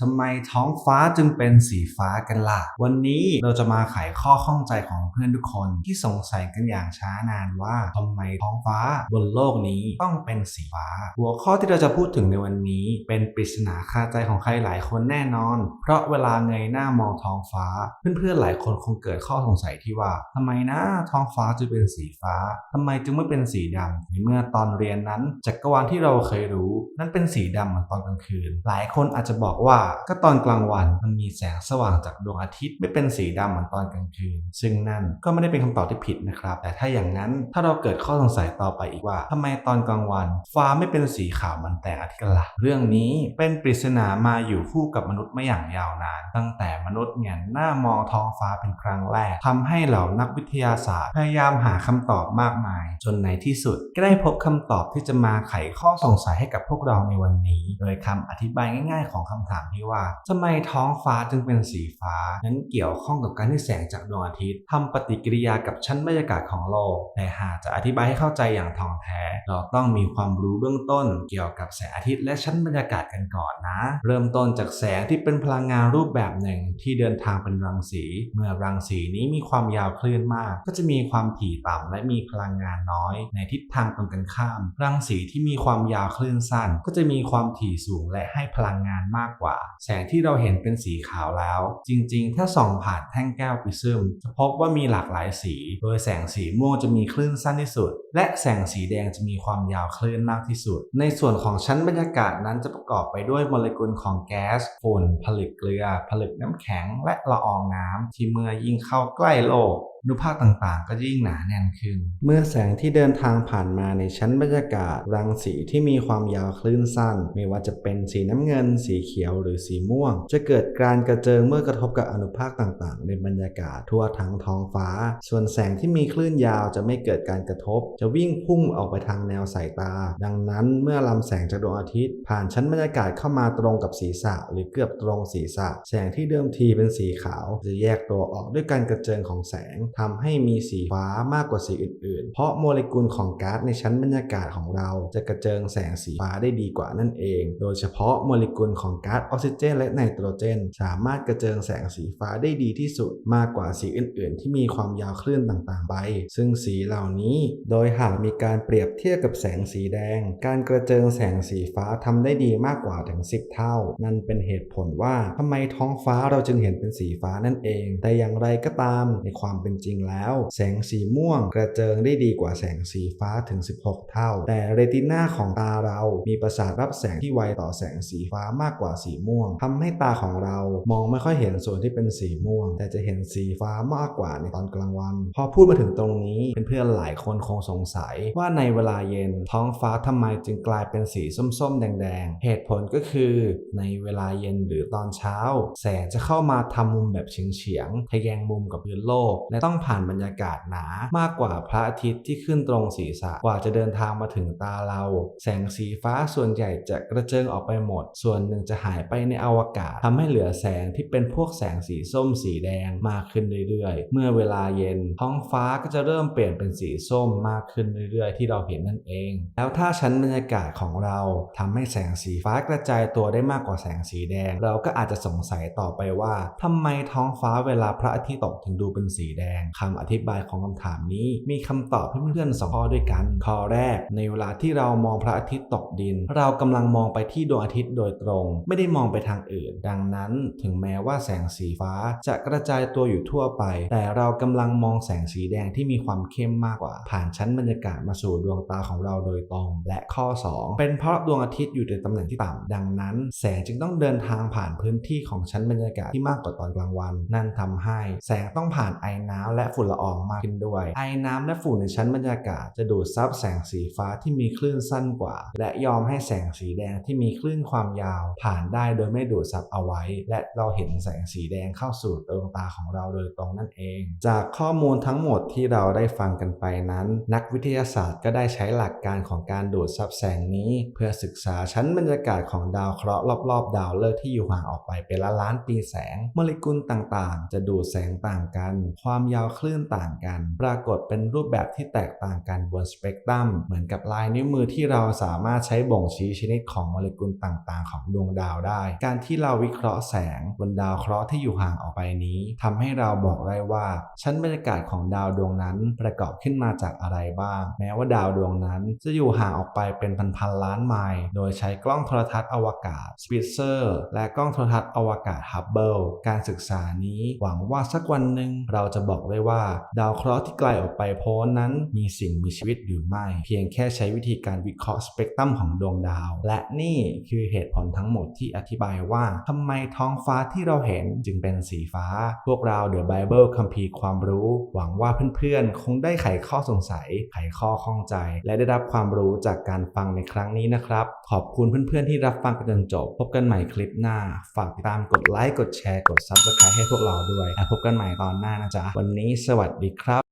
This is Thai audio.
ทำไมท้องฟ้าจึงเป็นสีฟ้ากันล่ะ วันนี้เราจะมาไขข้อข้องใจของเพื่อนทุกคนที่สงสัยกันอย่างช้านานว่าทำไมท้องฟ้าบนโลกนี้ต้องเป็นสีฟ้า หัวข้อที่เราจะพูดถึงในวันนี้ เป็นปริศนาคาใจของใครหลายคนแน่นอน เพราะเวลาเงยหน้ามองท้องฟ้า เพื่อนๆหลายคนคงเกิดข้อสงสัยที่ว่าทำไมนะท้องฟ้าจึงเป็นสีฟ้าทำไมจึงไม่เป็นสีดำในเมื่อตอนเรียนนั้นจักรวาลที่เราเคยรู้ นั้นเป็นสีดำเหมือนตอนกลางคืน หลายคนอาจจะบอกว่าก็ตอนกลางวันมันมีแสงสว่างจากดวงอาทิตย์ไม่เป็นสีดำเหมือนตอนกลางคืน ซึ่งนั่นก็ไม่ได้เป็นคำตอบที่ผิดนะครับ แต่ถ้าอย่างนั้นถ้าเราเกิดข้อสงสัยต่อไปอีกว่าทำไมตอนกลางวัน ฟ้าไม่เป็นสีขาวเหมันแต่อาทิตย์ละเรื่องนี้เป็นปริศนามาอยู่คู่กับมนุษย์มาอย่างยาวนาน ตั้งแต่มนุษย์เงยหน้ามองท้องฟ้าเป็นครั้งแรกทำให้เหล่านักวิทยาศาสตร์ พยายามหาคำตอบมากมาย จนในที่สุดก็ได้พบคำตอบที่จะมาไขข้อสงสัยให้กับพวกเราในวันนี้ โดยคำอธิบายง่าย ๆ ของคำถามที่ว่าทำไมท้องฟ้าจึงเป็นสีฟ้า นั้นเกี่ยวข้องกับการที่แสงจากดวงอาทิตย์ทำปฏิกิริยากับชั้นบรรยากาศของโลก แต่หากจะอธิบายให้เข้าใจอย่างท่องแท้ เราต้องมีความรู้เบื้องต้น เกี่ยวกับแสงอาทิตย์และชั้นบรรยากาศกันก่อนนะ เริ่มต้นจากแสงที่เป็นพลังงานรูปแบบหนึ่งที่เดินทางเป็นรังสี เมื่อรังสีนี้มีความยาวคลื่นมาก ก็จะมีความถี่ต่ำและมีพลังงานน้อย ในทิศทางตรงกันข้าม รังสีที่มีความยาวคลื่นสั้น ก็จะมีความถี่สูงและให้พลังงานมากกว่าแสงที่เราเห็นเป็นสีขาวแล้ว จริงๆ ถ้าส่องผ่านแท่งแก้วปิซึมจะพบว่ามีหลากหลายสี โดยแสงสีม่วงจะมีคลื่นสั้นที่สุด และแสงสีแดงจะมีความยาวคลื่นมากที่สุด ในส่วนของชั้นบรรยากาศนั้นจะประกอบไปด้วยโมเลกุลของแก๊สฝุ่นผลึกเกลือ ผลึกน้ำแข็ง และละอองน้ำที่เมื่อยิ่งเข้าใกล้โลก อนุภาคต่างๆ ก็ยิ่งหนาแน่นขึ้น เมื่อแสงที่เดินทางผ่านมาในชั้นบรรยากาศ รังสีที่มีความยาวคลื่นสั้น ไม่ว่าจะเป็นสีน้ำเงิน สีเขียวหรือสีม่วง จะเกิดการกระเจิงเมื่อกระทบกับอนุภาคต่างๆ ในบรรยากาศทั่วทั้งท้องฟ้า ส่วนแสงที่มีคลื่นยาวจะไม่เกิดการกระทบ จะวิ่งพุ่งออกไปทางแนวสายตา ดังนั้นเมื่อลำแสงจากดวงอาทิตย์ ผ่านชั้นบรรยากาศเข้ามาตรงกับศีรษะ หรือเกือบตรงศีรษะ แสงที่เดิมทีเป็นสีขาว จะแยกตัวออกด้วยการกระเจิงของแสงทำให้มีสีฟ้ามากกว่าสีอื่นๆ เพราะโมเลกุลของก๊าซในชั้นบรรยากาศของเราจะกระเจิงแสงสีฟ้าได้ดีกว่านั่นเอง โดยเฉพาะโมเลกุลของก๊าซออกซิเจน และไนโตรเจน สามารถกระเจิงแสงสีฟ้าได้ดีที่สุดมากกว่าสีอื่นๆ ที่มีความยาวคลื่นต่างๆไป ซึ่งสีเหล่านี้ โดยหากมีการเปรียบเทียบกับแสงสีแดง การกระเจิงแสงสีฟ้าทำได้ดีมากกว่าถึง 10 เท่า นั่นเป็นเหตุผลว่าทำไมท้องฟ้าเราจึงเห็นเป็นสีฟ้านั่นเอง แต่อย่างไรก็ตามในความเป็นจริงแล้ว แสงสีม่วงกระเจิงได้ดีกว่าแสงสีฟ้าถึง 16 เท่า แต่เรติน่าของตาเรามีประสาทรับแสงที่ไวต่อแสงสีฟ้ามากกว่าสีม่วงทำให้ตาของเรามองไม่ค่อยเห็นส่วนที่เป็นสีม่วง แต่จะเห็นสีฟ้ามากกว่าในตอนกลางวัน พอพูดมาถึงตรงนี้เพื่อนๆหลายคนคงสงสัยว่าในเวลาเย็นท้องฟ้าทำไมจึงกลายเป็นสีส้มๆ แดงๆ เหตุผลก็คือในเวลาเย็นหรือตอนเช้า แสงจะเข้ามาทำมุมแบบเฉียงๆทะแยงมุมกับพื้นโลก และต้องผ่านบรรยากาศหนามากกว่าพระอาทิตย์ที่ขึ้นตรงศีรษะกว่าจะเดินทางมาถึงตาเรา แสงสีฟ้าส่วนใหญ่จะกระเจิงออกไปหมด ส่วนหนึ่งจะหายไปในอวกาศทำให้เหลือแสงที่เป็นพวกแสงสีส้มสีแดงมากขึ้นเรื่อยๆ เมื่อเวลาเย็น ท้องฟ้าก็จะเริ่มเปลี่ยนเป็นสีส้มมากขึ้นเรื่อยๆ ที่เราเห็นนั่นเอง แล้วถ้าชั้นบรรยากาศของเราทำให้แสงสีฟ้ากระจายตัวได้มากกว่าแสงสีแดง เราก็อาจจะสงสัยต่อไปว่าทำไมท้องฟ้าเวลาพระอาทิตย์ตกถึงดูเป็นสีแดงคำอธิบายของคำถามนี้ มีคำตอบให้เพื่อนๆสองข้อด้วยกัน ข้อแรก ในเวลาที่เรามองพระอาทิตย์ตกดิน เรากำลังมองไปที่ดวงอาทิตย์โดยตรง ไม่ได้มองไปทางอื่น ดังนั้นถึงแม้ว่าแสงสีฟ้าจะกระจายตัวอยู่ทั่วไป แต่เรากำลังมองแสงสีแดงที่มีความเข้มมากกว่า ผ่านชั้นบรรยากาศมาสู่ดวงตาของเราโดยตรง และข้อ 2 เป็นเพราะดวงอาทิตย์อยู่ในตำแหน่งที่ต่ำดังนั้น แสงจึงต้องเดินทางผ่านพื้นที่ของชั้นบรรยากาศที่มากกว่าตอนกลางวัน นั่นทำให้แสงต้องผ่านไอน้ำและฝุ่นละอองมากขึ้นด้วย ไอน้ำและฝุ่นในชั้นบรรยากาศจะดูดซับแสงสีฟ้าที่มีคลื่นสั้นกว่า และยอมให้แสงสีแดงที่มีคลื่นความยาว ผ่านได้โดยไม่ดูดซับเอาไว้ และเราเห็นแสงสีแดงเข้าสู่ดวงตาของเราโดยตรงนั่นเอง จากข้อมูลทั้งหมดที่เราได้ฟังกันไปนั้น นักวิทยาศาสตร์ก็ได้ใช้หลักการของการดูดซับแสงนี้ เพื่อศึกษาชั้นบรรยากาศของดาวเคราะห์รอบๆ ดาวฤกษ์ที่อยู่ห่างออกไปเป็นล้านล้านปีแสงโมเลกุลต่างๆ จะดูดแสงต่างกัน ความยาวคลื่นต่างกัน ปรากฏเป็นรูปแบบที่แตกต่างกันบนสเปกตรัมเหมือนกับลายนิ้วมือที่เราสามารถใช้บ่งชี้ชนิดของโมเลกุลต่างๆ ของดวงดาวได้ การที่เราวิเคราะห์แสงบนดาวเคราะห์ที่อยู่ห่างออกไปนี้ทำให้เราบอกได้ว่าชั้นบรรยากาศของดาวดวงนั้นประกอบขึ้นมาจากอะไรบ้าง แม้ว่าดาวดวงนั้นจะอยู่ห่างออกไปเป็นพันๆล้านไมล์โดยใช้กล้องโทรทัศน์อวกาศสปิเซอร์และกล้องโทรทัศน์อวกาศฮับเบิลการศึกษานี้หวังว่าสักวันหนึ่งเราจะบอกได้ว่า ดาวเคราะห์ที่ไกลออกไปโพ้นนั้นมีสิ่งมีชีวิตหรือไม่ เพียงแค่ใช้วิธีการวิเคราะห์สเปกตรัมของดวงดาว และนี่คือเหตุผลทั้งหมดที่อธิบายว่าทำไมท้องฟ้าที่เราเห็นจึงเป็นสีฟ้า พวกเราเดอะไบเบิลคัมภีร์ความรู้ หวังว่าเพื่อนๆ คงได้ไขข้อสงสัย ไขข้อข้องใจ และได้รับความรู้จากการฟังในครั้งนี้นะครับ ขอบคุณเพื่อนๆที่รับฟังกันจนจบ พบกันใหม่คลิปหน้า ฝากติดตามกดไลค์กดแชร์กด Subscribe ให้พวกเราด้วยแล้วพบกันใหม่ตอนหน้านะจ๊ะวันนี้สวัสดีครับ